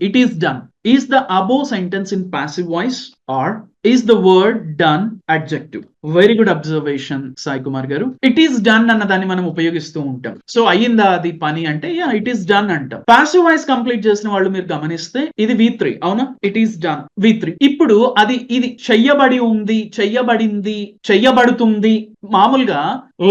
It is done is the above sentence in passive voice or is the word done adjective very good observation Sai Kumar garu it is done అన్న దాన్ని మనం ఉపయోగిస్తూ ఉంటాం. So అయ్యిందా అది పని అంటే యా ఇట్ ఈస్ డన్ అంటాం. పాసివ్ వాయిస్ కంప్లీట్ చేసిన వాళ్ళు మీరు గమనిస్తే ఇది వి త్రీ అవునా? It is done V three ఇప్పుడు అది ఇది చెయ్యబడి ఉంది చెయ్యబడింది చెయ్యబడుతుంది. మామూలుగా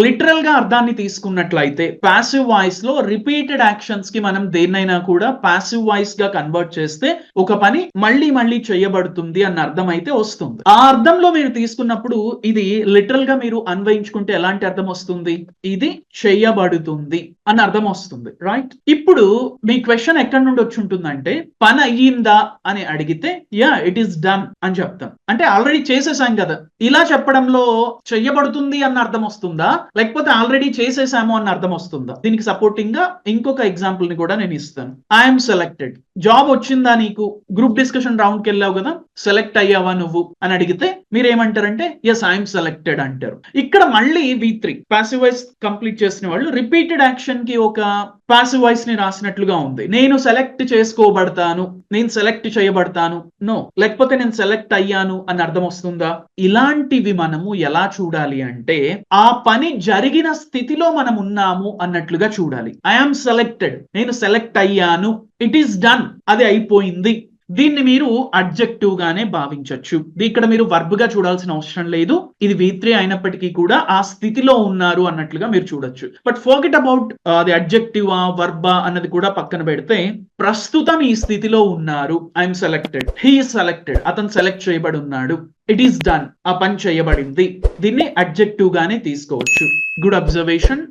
లిటరల్గా అర్థాన్ని తీసుకున్నట్లయితే పాసివ్ వాయిస్లో రిపీటెడ్ యాక్షన్స్కి మనం దేన్నైనా కూడా పాసివ్ వాయిస్గా కన్వర్ట్ చేస్తే ఒక పని మళ్ళీ మళ్ళీ చేయబడుతుంది అన్న అర్థం అయితే వస్తుంది. ఆ అర్థంలో మీరు తీసుకున్నప్పుడు ఇది లిటరల్గా మీరు అన్వయించుకుంటే ఎలాంటి అర్థం వస్తుంది? ఇది చేయబడుతుంది అన్న అర్థం వస్తుంది. రైట్ ఇప్పుడు మీ క్వశ్చన్ ఎక్కడి నుండి వచ్చి ఉంటుందంటే పని అయ్యిందా అని అడిగితే యా ఇట్ ఈస్ డన్ అని చెప్తాం. అంటే ఆల్రెడీ చేసేసాం కదా. ఇలా చెప్పడంలో చెయ్యబడుతుంది అన్న అర్థం వస్తుందా? లేకపోతే ఆల్రెడీ చేసేసాము అన్న అర్థం వస్తుందా? దీనికి సపోర్టింగ్గా ఇంకొక ఎగ్జాంపుల్ని కూడా నేను ఇస్తాను. ఐఎమ్ సెలెక్టెడ్ జాబ్ వచ్చిందా నీకు? గ్రూప్ డిస్కషన్ రౌండ్కి వెళ్ళావు కదా సెలెక్ట్ అయ్యావా నువ్వు? అని అడిగితే మీరు ఏమంటారంటే ఎస్ ఐఎమ్ సెలెక్టెడ్ అంటారు. ఇక్కడ మళ్ళీ వి త్రీ పాసివైజ్ కంప్లీట్ చేసిన వాళ్ళు రిపీటెడ్ యాక్షన్కి ఒక పాసివ్ వాయిస్ని రాసినట్లుగా ఉంది. నేను సెలెక్ట్ చేసుకోబడతాను. నేను సెలెక్ట్ చేయబడతాను. నో లేకపోతే నేను సెలెక్ట్ అయ్యాను అని అర్థం వస్తుందా? ఇలాంటివి మనము ఎలా చూడాలి అంటే ఆ పని జరిగిన స్థితిలో మనం ఉన్నాము అన్నట్లుగా చూడాలి. ఐఆమ్ సెలెక్టెడ్ నేను సెలెక్ట్ అయ్యాను. ఇట్ ఈస్ డన్ అది అయిపోయింది. దీన్ని మీరు అడ్జెక్టివ్ గానే భావించవచ్చు ఇక్కడ మీరు వర్బ్గా చూడాల్సిన అవసరం లేదు. ఇది వి అయినప్పటికీ కూడా ఆ స్థితిలో ఉన్నారు అన్నట్లుగా మీరు చూడొచ్చు. బట్ ఫోకెట్ అబౌట్ అది అడ్జెక్టివ్ వర్బా అన్నది కూడా పక్కన పెడితే ప్రస్తుతం ఈ స్థితిలో ఉన్నారు. I am selected he selected అతను సెలెక్ట్ చేయబడి ఉన్నాడు ఇట్ ఈస్ డన్ ఆ పని చేయబడింది. దీన్ని అడ్జెక్టివ్ గానే తీసుకోవచ్చు. Good observation